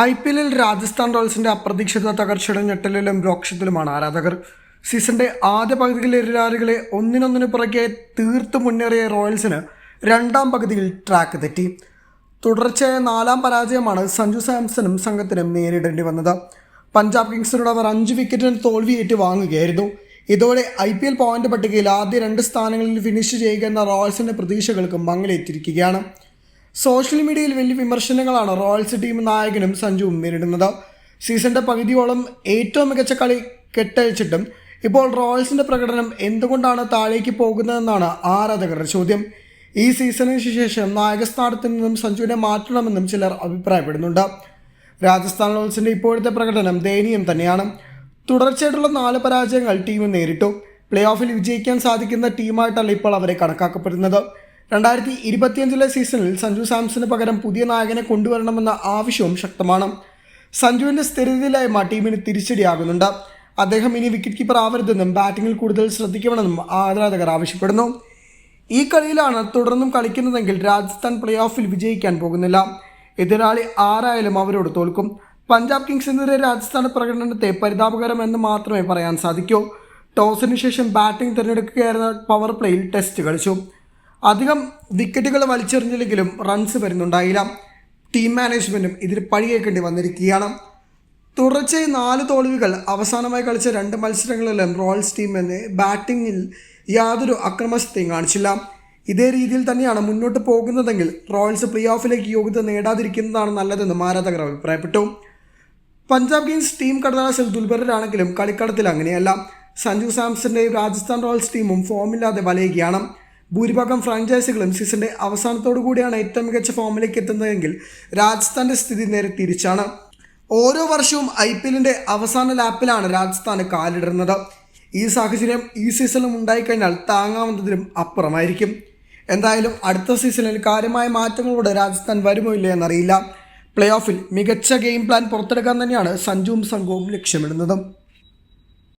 I P എല്ലിൽ രാജസ്ഥാൻ റോയൽസിന്റെ അപ്രതീക്ഷിത തകർച്ചയുടെ ഞെട്ടലിലും രോക്ഷത്തിലുമാണ് ആരാധകർ. സീസണിന്റെ ആദ്യ പകുതിയിൽ എതിരാളികളെ ഒന്നിനൊന്നിന് പുറകെ തീർത്തു മുന്നേറിയ റോയൽസിന് രണ്ടാം പകുതിയിൽ ട്രാക്ക് തെറ്റി. തുടർച്ചയായ നാലാം പരാജയമാണ് സഞ്ജു സാംസണും സംഘത്തിനും നേരിടേണ്ടി വന്നത്. പഞ്ചാബ് കിങ്സിനോട് അവർ അഞ്ച് വിക്കറ്റിന് തോൽവിയേറ്റ് വാങ്ങുകയായിരുന്നു. ഇതോടെ ഐ പി എൽ പോയിന്റ് പട്ടികയിൽ ആദ്യ രണ്ട് സ്ഥാനങ്ങളിൽ ഫിനിഷ് ചെയ്യുക എന്ന റോയൽസിന്റെ പ്രതീക്ഷകൾക്ക് മങ്ങലേറ്റിരിക്കുകയാണ്. സോഷ്യൽ മീഡിയയിൽ വലിയ വിമർശനങ്ങളാണ് റോയൽസ് ടീം നായകനും സഞ്ജുവും നേരിടുന്നത്. സീസണിന്റെ പകുതിയോളം ഏറ്റവും മികച്ച കളി കെട്ടഴിച്ചിട്ടും ഇപ്പോൾ റോയൽസിന്റെ പ്രകടനം എന്തുകൊണ്ടാണ് താഴേക്ക് പോകുന്നതെന്നാണ് ആരാധകരുടെ ചോദ്യം. ഈ സീസണിന് ശേഷം നായകസ്ഥാനത്ത് നിന്നും സഞ്ജുവിനെ മാറ്റണമെന്നും ചിലർ അഭിപ്രായപ്പെടുന്നുണ്ട്. രാജസ്ഥാൻ റോയൽസിന്റെ ഇപ്പോഴത്തെ പ്രകടനം ദയനീയം തന്നെയാണ്. തുടർച്ചയായിട്ടുള്ള നാല് പരാജയങ്ങൾ ടീം നേരിട്ടു. പ്ലേ ഓഫിൽ വിജയിക്കാൻ സാധിക്കുന്ന ടീമായിട്ടല്ല ഇപ്പോൾ അവരെ കണക്കാക്കപ്പെടുന്നത്. രണ്ടായിരത്തി ഇരുപത്തിയഞ്ചിലെ സീസണിൽ സഞ്ജു സാംസന് പകരം പുതിയ നായകനെ കൊണ്ടുവരണമെന്ന ആവശ്യവും ശക്തമാണ്. സഞ്ജുവിന്റെ സ്ഥിരതയില്ലായ്മ ടീമിന് തിരിച്ചടിയാകുന്നുണ്ട്. അദ്ദേഹം ഇനി വിക്കറ്റ് കീപ്പർ ആവരുതെന്നും ബാറ്റിംഗിൽ കൂടുതൽ ശ്രദ്ധിക്കണമെന്നും ആരാധകർ ആവശ്യപ്പെടുന്നു. ഈ കളിയിലാണ് തുടർന്നും കളിക്കുന്നതെങ്കിൽ രാജസ്ഥാൻ പ്ലേ ഓഫിൽ വിജയിക്കാൻ പോകുന്നില്ല. എതിരാളി ആരായാലും അവരോട് തോൽക്കും. പഞ്ചാബ് കിങ്സിനെതിരെ രാജസ്ഥാന്റെ പ്രകടനത്തെ പരിതാപകരമെന്ന് മാത്രമേ പറയാൻ സാധിക്കൂ. ടോസിന് ശേഷം ബാറ്റിംഗ് തിരഞ്ഞെടുക്കുകയായിരുന്ന പവർ പ്ലേയിൽ ടെസ്റ്റ് കളിച്ചു. അധികം വിക്കറ്റുകൾ വലിച്ചെറിഞ്ഞില്ലെങ്കിലും റൺസ് വരുന്നുണ്ടായില്ല. ടീം മാനേജ്മെന്റും ഇതിൽ പഴിയേക്കേണ്ടി വന്നിരിക്കുകയാണ്. തുടർച്ചയായി നാല് തോൽവികൾ അവസാനമായി കളിച്ച രണ്ട് മത്സരങ്ങളിലും റോയൽസ് ടീമിന് ബാറ്റിങ്ങിൽ യാതൊരു അക്രമശക്തിയും കാണിച്ചില്ല. ഇതേ രീതിയിൽ തന്നെയാണ് മുന്നോട്ട് പോകുന്നതെങ്കിൽ റോയൽസ് പ്ലേ ഓഫിലേക്ക് യോഗ്യത നേടാതിരിക്കുന്നതാണ് നല്ലതെന്നും ആരാധകർ അഭിപ്രായപ്പെട്ടു. പഞ്ചാബ് കിങ്സ് ടീം കടലാസിൽ ദുർബലരാണെങ്കിലും കളിക്കളത്തിൽ അങ്ങനെയല്ല. സഞ്ജു സാംസന്റെയും രാജസ്ഥാൻ റോയൽസ് ടീമും ഫോമില്ലാതെ വലയുകയാണ്. ഭൂരിഭാഗം ഫ്രാഞ്ചൈസികളും സീസണിന്റെ അവസാനത്തോടു കൂടിയാണ് ഏറ്റവും മികച്ച ഫോമിലേക്ക് എത്തുന്നതെങ്കിൽ രാജസ്ഥാന്റെ സ്ഥിതി നേരെ തിരിച്ചാണ്. ഓരോ വർഷവും ഐ പി എല്ലിന്റെ അവസാന ലാപ്പിലാണ് രാജസ്ഥാന് കാലിടുന്നത് ഈ സാഹചര്യം ഈ സീസണിലും ഉണ്ടായിക്കഴിഞ്ഞാൽ താങ്ങാവുന്നതിലും അപ്പുറമായിരിക്കും. എന്തായാലും അടുത്ത സീസണിൽ കാര്യമായ മാറ്റങ്ങളോടെ രാജസ്ഥാൻ വരുമോ ഇല്ലേ എന്നറിയില്ല. പ്ലേ ഓഫിൽ മികച്ച ഗെയിം പ്ലാൻ പുറത്തെടുക്കാൻ തന്നെയാണ് സഞ്ജുവും സംഘവും ലക്ഷ്യമിടുന്നത്.